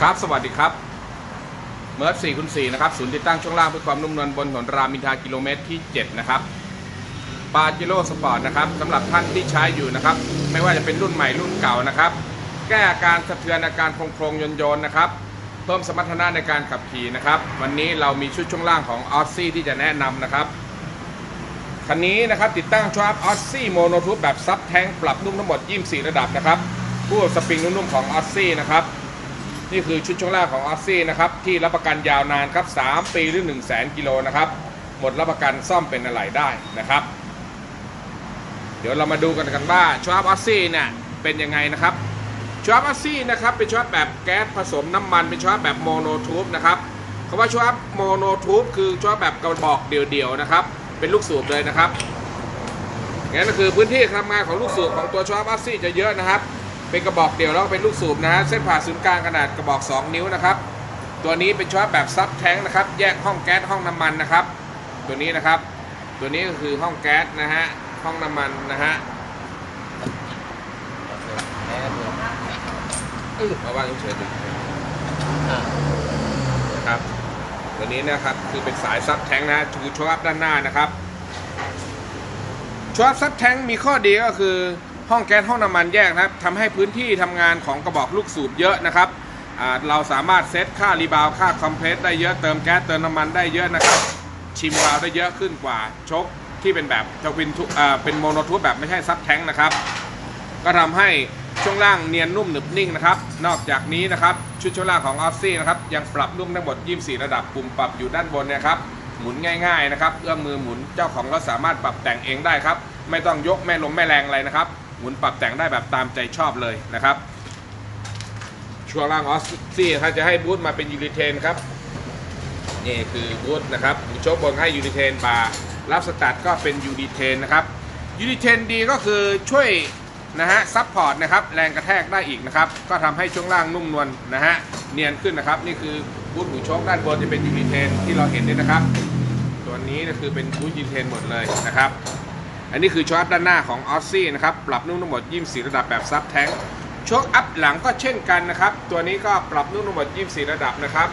ครับ สวัสดีครับ เมิร์ฟ4คูณ4นะครับ ศูนย์ติดตั้งช่วงล่างเพื่อความนุ่มนวลบนถนนรามอินทรากิโลเมตรที่ 7 นะครับปาจิโร่สปอร์ตนะครับสำหรับท่านที่ใช้อยู่นะครับ ไม่ว่าจะเป็นรุ่นใหม่รุ่นเก่านะครับ แก้อาการสะเทือนอาการโครงโครงๆโยนๆนะครับ เพิ่มสมรรถนะในการขับขี่นะครับ วันนี้เรามีชุดช่วงล่างของออสซี่ที่จะแนะนำนะครับคันนี้นะครับติดตั้งชาร์ปออสซี่โมโนทูบแบบซับแท้งปรับนุ่มทั้งหมด 24 ระดับนะครับผู้สปริงนุ่มๆของออสซี่นะครับ นี่คือชุดช่วงล่างของออสซี่นะครับที่รับประกันยาวนานครับ 3 ปีหรือ 1 0 0 0 0แสนกิโลนะครับ หมดรับประกันซ่อมเป็นอะไหล่ได้นะครับ เดี๋ยวเรามาดูกันกันว่าชวาร์ออสซี่เนี่ยเป็นยังไงนะครับชวาร์ออสซี่นะครับเป็นชวาร์แบบแก๊สผสมน้ำมันเป็นชวาร์แบบโมโนทูบนะครับคำว่าชวาร์โมโนทูบคือชวาร์แบบกระบอกเดี่ยวๆนะครับ เป็นลูกสูบเลยนะครับงั้นก็คือพื้นที่ทำงานของลูกสูบของตัวชอปอัสซี่จะเยอะนะครับ เป็นกระบอกเดี่ยวแล้วก็เป็นลูกสูบนะฮะเส้นผ่าศูนย์กลางขนาดกระบอก 2 นิ้วนะครับ ตัวนี้เป็นชอปแบบซับแท้งนะครับ แยกห้องแก๊สห้องน้ำมันนะครับ ตัวนี้นะครับ ตัวนี้ก็คือห้องแก๊สนะฮะห้องน้ำมันนะฮะอื้อเอาวางเฉยๆนะครับ ตัวนี้นะครับคือเป็นสายซับแท้งนะคือชอปด้านหน้านะครับชวาร์ปซับแท้งมีข้อดีก็คือ ห้องแก๊สห้องน้ำมันแยกนะครับทำให้พื้นที่ทำงานของกระบอกลูกสูบเยอะนะครับเราสามารถเซตค่ารีบาวด์ค่าคอมเพรสได้เยอะเติมแก๊สเติมน้ำมันได้เยอะนะครับ ชิมวาวได้เยอะขึ้นกว่าชกที่เป็นแบบจะเป็นทุเป็นโมโนทูบแบบไม่ใช่ซับแท้งนะครับ ก็ทำให้ช่วงล่างเนียนนุ่มหนึบนิ่งนะครับ นอกจากนี้นะครับชุดช่วงล่างของออฟซี่นะครับยังปรับนุ่มทั้งหมด 24 ระดับปุ่มปรับอยู่ด้านบนนะครับหมุนง่ายๆนะครับเอื้อมมือหมุนเจ้าของรถสามารถปรับแต่งเองได้ครับ ไม่ต้องยกแม่ลมแม่แรงอะไรนะครับ หมุนปรับแต่งได้แบบตามใจชอบเลยนะครับ ช่วงล่างออสซี่ถ้าจะให้บูทมาเป็นยูริเทนครับนี่คือบูทนะครับโชคบนให้ยูริเทนบาร์รับสตาร์ทก็เป็นยูริเทนนะครับยูริเทนดีก็คือช่วยนะฮะซับพอร์ตนะครับแรงกระแทกได้อีกนะครับ ก็ทำให้ช่วงล่างนุ่มนวลนะฮะเนียนขึ้นนะครับ นี่คือบูทหูชคด้านบนจะเป็นยูริเทนที่เราเห็นนี่นะครับ ตัวนี้ก็คือเป็นบูทยูริเทนหมดเลยนะครับ อันนี้คือโชคอัพด้านหน้าของออสซี่นะครับ ปรับนุ่มทั้งหมด 24 ระดับแบบซับแท้งโชคอัพหลังก็เช่นกันนะครับ ตัวนี้ก็ปรับนุ่มทั้งหมด 24 ระดับนะครับ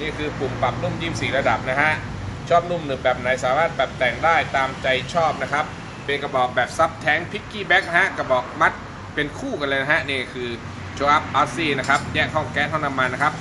นี่คือปุ่มปรับนุ่ม 24 ระดับนะฮะ ชอบนุ่มหนึบแบบไหนสามารถปรับแต่งได้ตามใจชอบนะครับ เป็นกระบอกแบบซับแท้งพิกกี้แบ็กฮะ กระบอกมัดเป็นคู่กันเลยนะฮะ นี่คือโชคอัพออสซี่นะครับ แยกห้องแก๊สห้องน้ำมันนะครับ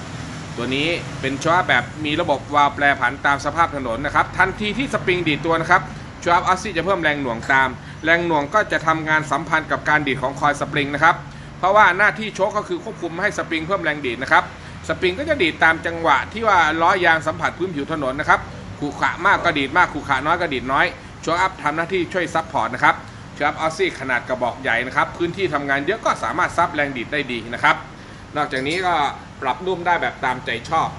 ตัวนี้เป็นชวาร์ปแบบมีระบบวาล์วแปรผันตามสภาพถนนนะครับ ทันทีที่สปริงดีดตัวนะครับ ชาร์ปออสซี่จะเพิ่มแรงหน่วงตาม แรงหน่วงก็จะทำงานสัมพันธ์กับการดีดของคอยสปริงนะครับ เพราะว่าหน้าที่โชคก็คือควบคุมให้สปริงเพิ่มแรงดีดนะครับ สปริงก็จะดีดตามจังหวะที่ว่าล้อยางสัมผัสพื้นผิวถนนนะครับขูขะมากก็ดีดมากขูขะน้อยก็ดีดน้อยชวอัพทำหน้าที่ช่วยซับพอร์ตนะครับชวอัพออสซี่ขนาดกระบอกใหญ่นะครับพื้นที่ทำงานเยอะก็สามารถซับแรงดีดได้ดีนะครับนอกจากนี้ก็ปรับนุ่มได้แบบตามใจชอบ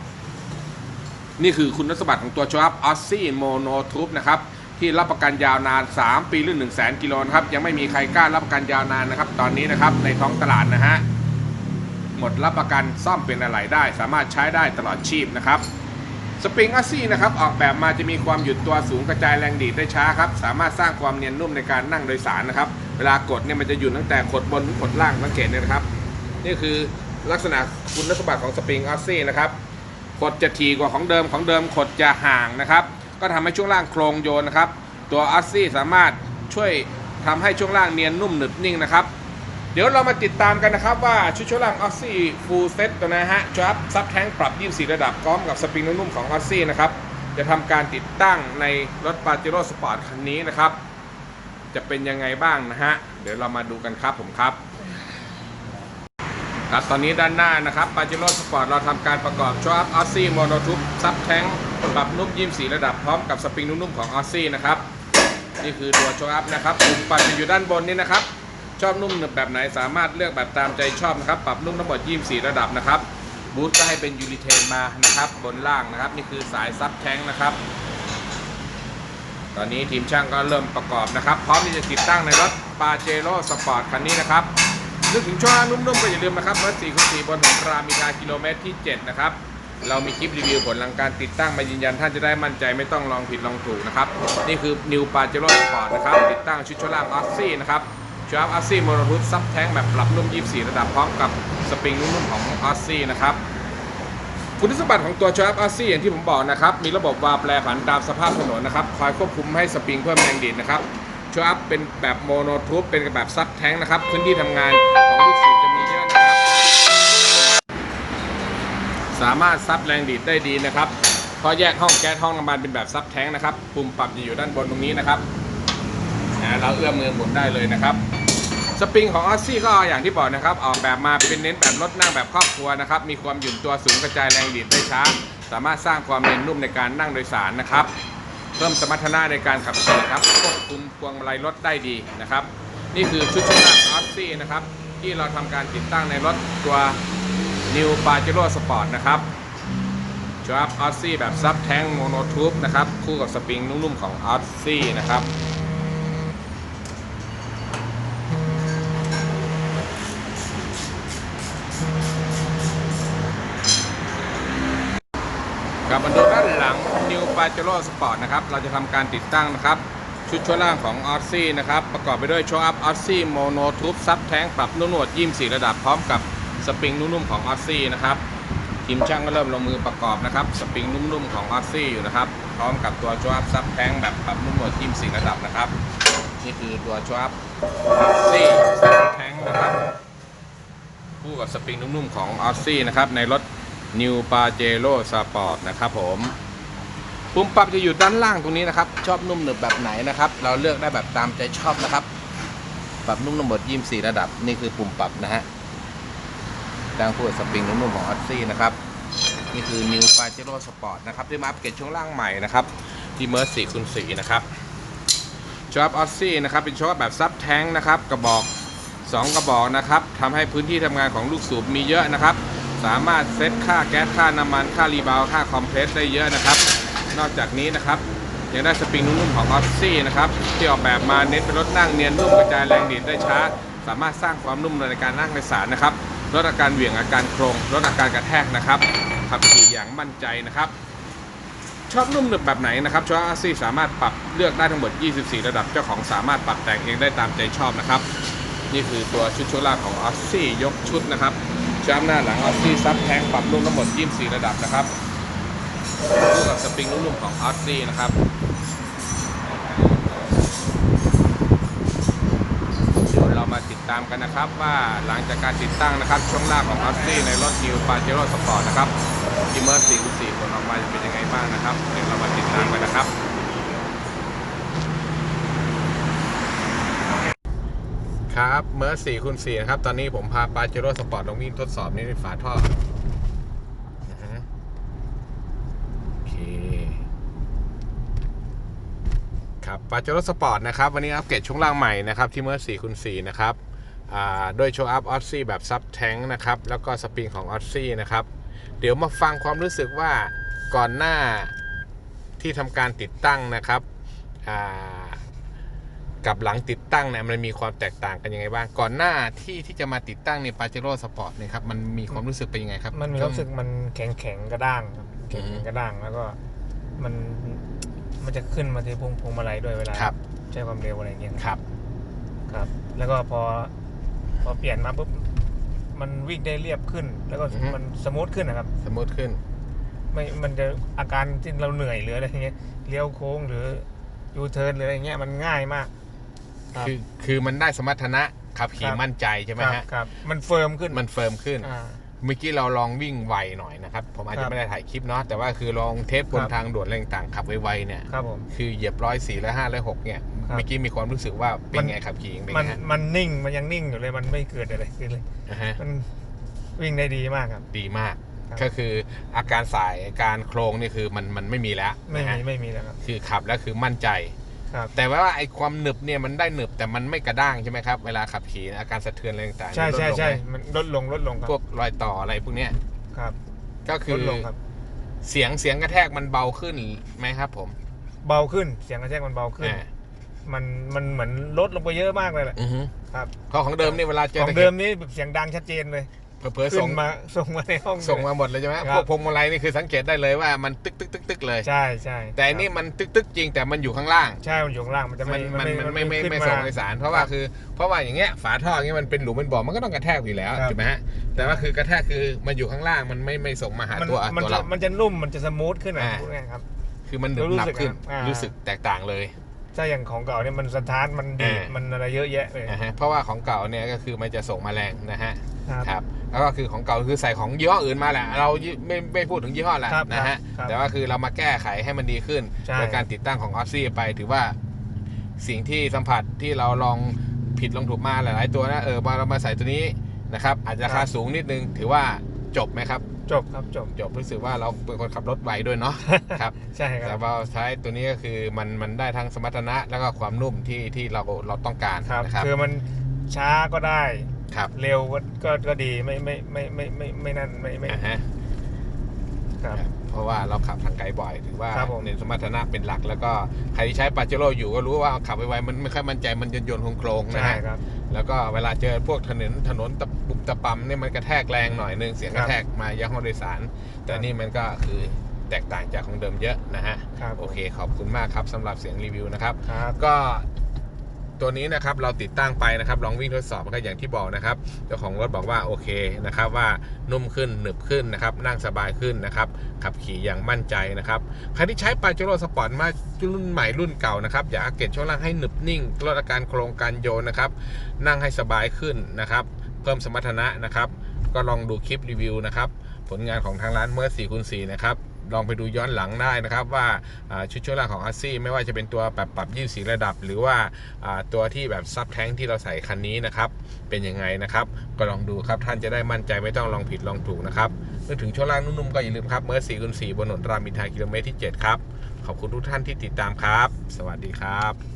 นี่คือคุณสมบัติของตัวชวับออสซี่โมโนทูบนะครับ ที่รับประกันยาวนาน 3 ปีหรือ1 0 0 0 0แสนกิโลนะครับยังไม่มีใครกล้ารับประกันยาวนานนะครับ ตอนนี้นะครับในท้องตลาดนะฮะหมดรับประกันซ่อมเป็นอะไรได้ สามารถใช้ได้ตลอดชีพนะครับสปริงออสซี่นะครับออกแบบมาจะมีความหยุดตัวสูงกระจายแรงดีดได้ช้าครับ สามารถสร้างความเนียนนุ่มในการนั่งโดยสารนะครับ เวลากดเนี่ยมันจะหยุดตั้งแต่ขดบนถึงขดล่างสังเกตเนี่ยนะครับ นี่คือลักษณะคุณสมบัติของสปริงออสซี่นะครับขดจะถี่กว่าของเดิมของเดิมขดจะห่างนะครับ ก็ทำให้ช่วงล่างโครงโยนนะครับ ตัวออสซี่สามารถช่วยทำให้ช่วงล่างเนียนนุ่มหนึบนิ่งนะครับ เดี๋ยวเรามาติดตามกันนะครับว่าชุดช่วงล่างออสซี่ฟูลเซตตัวนะฮะจับซับแท้งปรับ 24 ระดับพร้อมกับสปริงนุ่มๆของออสซี่นะครับจะทำการติดตั้งในรถปาเจโร่สปอร์ตคันนี้นะครับ จะเป็นยังไงบ้างนะฮะ เดี๋ยวเรามาดูกันครับผมครับ ครับตอนนี้ด้านหน้านะครับปาเจโร่สปอร์ตเราทำการประกอบชอัพออสซี่โมโนทูบซับแท้ง ปรับนุ่มยิ้มสีระดับพร้อมกับสปริงนุ่มๆของออสซี่นะครับ นี่คือตัวโชอัพนะครับปุ่มปัดจะอยู่ด้านบนนี้นะครับ ชอบนุ่มหนึบแบบไหนสามารถเลือกแบบตามใจชอบนะครับ ปรับนุ่มทั้งหมด24ระดับนะครับ บูทก็ให้เป็นยูริเทนมานะครับ บนล่างนะครับ นี่คือสายซับแท้งนะครับ ตอนนี้ทีมช่างก็เริ่มประกอบนะครับ พร้อมที่จะติดตั้งในรถปาเจโร่สปอร์ตคันนี้นะครับนึกถึงช่วงนุ่มๆก็อย่าลืมนะครับรถ4คูณ4บนถนนรามอินทากิโลเมตรที่ 7 นะครับ เรามีคลิปรีวิวผลหลังการติดตั้งมายืนยันท่านจะได้มั่นใจไม่ต้องลองผิดลองถูกนะครับ นี่คือ New p a j e r o Sport นะครับ ติดตั้งชุดช่วงล่างออสซี่นะครับชอัพออสซี่โมโนทูธซับแท้งแบบปรับนุ่ม 24 ระดับพร้อมกับสปริงนุ่มๆของออสซี่นะครับคุณสมบัติของตัวชอัพออสซี่อย่างที่ผมบอกนะครับ มีระบบวาล์วแปรผันตามสภาพถนนนะครับคอยควบคุมให้สปริงเพิ่มแรงดีดนะครับชอัพเป็นแบบโมโนทูธเป็นแบบซับแท้งนะครับพื้นที่ทำงานของลูกามารถซับแรงดีดได้ดีนะครับเพราะแยกห้องแก๊สห้องน้ำมันเป็นแบบซับแท้งนะครับปุ่มปรับจะอยู่ด้านบนตรงนี้นะครับเราเอื้อมมือหมุนได้เลยนะครับ สปริงของออสซี่ก็อย่างที่บอกนะครับ ออกแบบมาเป็นเน้นแบบรถนั่งแบบครอบครัวนะครับ มีความหยุ่นตัวสูงกระจายแรงดีดได้ช้า สามารถสร้างความเนียนนุ่มในการนั่งโดยสารนะครับ เพิ่มสมรรถนะในการขับขี่ครับควบคุมพวงมาลัยรถได้ดีนะครับ นี่คือชุดช่วงล่างออสซี่นะครับ ที่เราทำการติดตั้งในรถตัว New Pajero Sport นะครับชอัพออสซี่แบบซับแท้งโมโนทูบนะครับ คู่กับสปริงนุ่มๆของออสซี่นะครับกลับมาดูด้านหลัง New Pajero Sport นะครับ เราจะทำการติดตั้งนะครับ ชุดช่วงล่างของ o อ s ซี่นะครับ ประกอบไปด้วยโชว์อัพออ s ซี่โมโนทูบซับแท้งปรับนุ่นวดยิ้มสีระดับพร้อมกับ สปริงนุ่มๆของ o อ s ซี่นะครับทีมช่างก็เริ่มลงมือประกอบนะครับสปริงนุ่มๆของ o อ s ซี่อยู่นะครับ พร้อมกับตัวโชว์อัพซับแท้งแบบปรับนุ่มนวดยิ้มสีระดับนะครับ นี่คือตัวโชว์อัพออซี่ซับแท้งนะครับคู่กับสปริงนุ่มๆของ o อ s ซี่นะครับในรถ New Pajero Sport นะครับผมปุ่มปรับจะอยู่ด้านล่างตรงนี้นะครับ ชอบนุ่มหนึบแบบไหนนะครับ เราเลือกได้แบบตามใจชอบนะครับ ปรับนุ่มนวลหมดยี่สี่ระดับนี่คือปุ่มปรับนะฮะ ดังพูดสปริงนุ่มๆของออ s ซี่นะครับ นี่คือ New Pajero Sport นะครับที่มาอัปเกรดช่วงล่างใหม่นะครับที่เมอร์สี่คูณสี่นะครับชอบออ s ซี่นะครับเป็นชอบแบบซับแท้งนะครับกระบอก 2 กระบอกนะครับทำให้พื้นที่ทำงานของลูกสูบมีเยอะนะครับ สามารถเซตค่าแก๊สค่าน้ำมันค่ารีบาวค่าคอมเพรสได้เยอะนะครับ นอกจากนี้นะครับยังได้สปริงนุ่มๆของออ s ซี่นะครับที่ออกแบบมาเน้นเป็นรถนั่งเนียนนุ่มกระจายแรงดีดได้ช้า สามารถสร้างความนุ่มในการนั่งในสารนะครับ ลดอาการเหวี่ยงอาการโครงลดอาการกระแทกนะครับขับขี่อย่างมั่นใจนะครับชอบนุ่มหนึบแบบไหนนะครับชออาซี่สามารถปรับเลือกได้ทั้งหมด 24 ระดับเจ้าของสามารถปรับแต่งเองได้ตามใจชอบนะครับ นี่คือตัวชุดโชว์ล่างของออสซี่ยกชุดนะครับชามหน้าหลังออสซี่ซับแทงปรับนุ่มทั้งหมด 24 ระดับนะครับคู่กับสปริงนุ่มๆของออสซี่นะครับ เดี๋ยวเรามา ตามกันนะครับ ว่าหลังจากการติดตั้งนะครับ ช่วงล่างของออสซี่ในรถ New Pajero Sport นะครับอิมเมอร์ 4 4 ผลออกมาจะเป็นยังไงบ้างนะครับ เดี๋ยวเรามาติดตามกันนะครับครับเมอร์สี่คูณสี่นะครับ ตอนนี้ผมพาปาเจโร่สปอร์ตลงวิ่งทดสอบนี่ในฝาท่อนะฮะโอเคครับปาเจโร่สปอร์ตนะครับ วันนี้อัปเกรดช่วงล่างใหม่นะครับ ที่เมอร์สี่คูณสี่นะครับ ด้วยโชว์อัพออสซี่แบบซับแทงนะครับ แล้วก็สปริงของออสซี่นะครับ เดี๋ยวมาฟังความรู้สึกว่าก่อนหน้าที่ทำการติดตั้งนะครับอ่ากับหลังติดตั้งเนี่ยมันมีความแตกต่างกันยังไงบ้าง ก่อนหน้าที่ที่จะมาติดตั้งในปาเจโร่สปอร์ตเนี่ยครับมันมีความรู้สึกเป็นยังไงครับ มันมีความรู้สึกมันแข็งแข็งๆกระด้างครับแข็งอืมๆกระด้างแล้วก็มันมันจะขึ้นมาที่พวงพวงมาลัยด้วยเวลาครับใช้ความเร็วอะไรอย่างเงี้ยครับ ครับ แล้วก็พอ พอเปลี่ยนมาปุ๊บมันวิ่งได้เรียบขึ้น แล้วก็อือฮึ มันสมูทขึ้นนะครับ สมมติขึ้น ไม่มันจะอาการที่เราเหนื่อยหรืออะไรอย่างเงี้ยเลี้ยวโค้งหรือยูเทิร์นหรืออะไรเงี้ยมันง่ายมาก ครับ คือคือมันได้สมรรถนะขับขี่ครับมั่นใจใช่ไหมครับฮะครับ มันเฟิร์มขึ้นมันเฟิร์มขึ้น อ่า เมื่อกี้เราลองวิ่งไวหน่อยนะครับ ผมอาจครัจะบไม่ได้ถ่ายคลิปเนาะแต่ว่าคือลองเทสบนครับ ทางด่วนอะไรต่างๆขับไวๆเนี่ย ครับผม คือเหยียบร้อยสี่และห้าและหกเนี่ย ครับ เมื่อกี้มีความรู้สึกว่าเป็นมันไงขับขี่เป็นมันไงฮะมันนิ่งมันยังนิ่งอยู่เลยมันไม่เกิดอะไรขึ้นเลยนะฮะมันวิ่งได้ดีมากครับ ดีมาก ครับ ก็คืออาการสายอาการโครงนี่คือมันมันไม่มีแล้วไม่นะฮะมีไม่มีแล้วครับ คือขับแล้วคือมั่นใจ ครับ แต่ว่าไอ้ความหนึบเนี่ยมันได้หนึบแต่มันไม่กระด้างใช่ไหมครับเวลาขับขี่อาการสะเทือนอะไรต่างๆใช่ลดใช่ลงใช่ไหมมันลดลงลดลงครับพวกรอยต่ออะไรพวกเนี้ยครับก็คืลอดลงครับ เสียงเสียงกระแทกมันเบาขึ้นไหมครับผมเบาขึ้นเสียงกระแทกมันเบาขึ้น อ่า มันมันเหมือนลดลงไปเยอะมากเลยแหละ อือฮึครับเพราะของเดิมเนี่ยเวลาเจอของตะข็บเดิมนี่แบบเสียงดังชัดเจนเลยเผลอๆขึ้ส่งนมาส่งมาในห้องส่งมาหมดเลยใช่ไหมครับพวกพวงมาลัยนี่คือสังเกตได้เลยว่ามันตึกตึกตึกตึกเลย ใช่ใช่แต่อันนี่มันตึกตึกจริงแต่มันอยู่ข้างล่าง ใช่มันอยู่ข้างล่างมันจะมัไม่นมันมันไม่ไม่ขึ้นไม่มาส่งในสารเพราะว่าคือเพราะว่าอย่างเงี้ยฝาท่ออย่างเงี้ยมันเป็นหลุมเป็นบ่อมันก็ต้องกระแทกอยู่แล้วครับ ถูกไหมฮะแต่ว่าคือกระแทกคือมันอยู่ข้างล่างมันไม่ไม่ส่งมาหามันตัวมันตัวจะเรา มันจะนุ่มมันจะสมูทขึ้นอะอ่า พูดง่ายๆครับ คือมันหนึบรู้หนับสึกขึ้น อ่ารู้รู้สึกแตกต่างเลย ถ้าอย่างของเก่าเนี่ยมันสตาร์ทมันดีดอ่ามั มันอะไรเยอะแยะเลย นะฮะเพราะว่าของเก่าเนี่ยก็คือมันจะส่งมาแรงนะฮะครับครับแล้วก็คือของเก่าคือใส่ของยี่ห้ออื่นมาแหละ เราไม่ไม่พูดถึงยี่ห้อแหละครับนะฮะครับแต่ว่าคือเรามาแก้ไขให้มันดีขึ้นใช่ โดยการติดตั้งของออซซี่ไปถือว่าสิ่งที่สัมผัสที่เราลองผิดลองถูกมาหลาย ๆ ตัวนะเออมาเรามาใส่ตัวนี้นะครับอาจจะราคาสูงนิดนึง ถือว่า จบไหมครับ จบครับจบจบรู้สึกว่าเราเป็นคนขับรถไวด้วยเนาะครับใช่คแต่รับว่าใช้ตัวนี้ก็คือมันมันได้ทั้งสมรรถนะแล้วก็ความนุ่มที่ที่เราเราต้องการครับนะครับคือมันช้าก็ได้ครับเร็วก็ก็ก็ดีไม่ไม่ไม่ไม่ไม่ไม่นั่นไม่ไม่อ่าฮะครับเพราะว่าเราขับทางไกลบ่อยถือว่าครับผมเน้นสมรรถนะเป็นหลัก แล้วก็ใครที่ใช้ปาเจโร่อยู่ก็รู้ว่าขับไวๆมันไม่ค่อยมั่นใจมันจะโยนโครงๆนะใช่ฮะครับ แล้วก็เวลาเจอพวกถนนถนนตะปุบตะปำเนี่ยมันกระแทกแรงหน่อยนึงเสียงกระแทกมายังห้องโดยสาร แต่นี่มันก็คือแตกต่างจากของเดิมเยอะนะฮะ ครับ โอเคขอบคุณมากครับสำหรับเสียงรีวิวนะครับ ครับ ก็ ตัวนี้นะครับเราติดตั้งไปนะครับลองวิ่งทดสอบก็อย่างที่บอกนะครับเจ้าของรถบอกว่าโอเคนะครับว่านุ่มขึ้นหนึบขึ้นนะครับนั่งสบายขึ้นนะครับขับขี่อย่างมั่นใจนะครับใครที่ใช้ปาเจโร่สปอร์ตมารุ่นใหม่รุ่นเก่านะครับอยากเกรดช่วงล่างให้หนึบนิ่งลดอาการโครงการโยนนะครับนั่งให้สบายขึ้นนะครับเพิ่มสมรรถนะนะครับก็ลองดูคลิปรีวิวนะครับผลงานของทางร้านเมื่อ4คูณ4นะครับ ลองไปดูย้อนหลังได้นะครับว่าชุดช่วงล่างของอาซี่ไม่ว่าจะเป็นตัวแบบปรับยี่สีระดับ หรือว่าตัวที่แบบซับแท้งที่เราใส่คันนี้นะครับเป็นยังไงนะครับก็ลองดูครับท่านจะได้มั่นใจไม่ต้องลองผิดลองถูกนะครับนึกถึงช่วงล่างนุ่มๆก็อย่าลืมครับเมื่อ4คูณ4บนถนนรามอินทรากิโลเมตรที่ 7 ครับ ขอบคุณทุกท่านที่ติดตามครับ สวัสดีครับ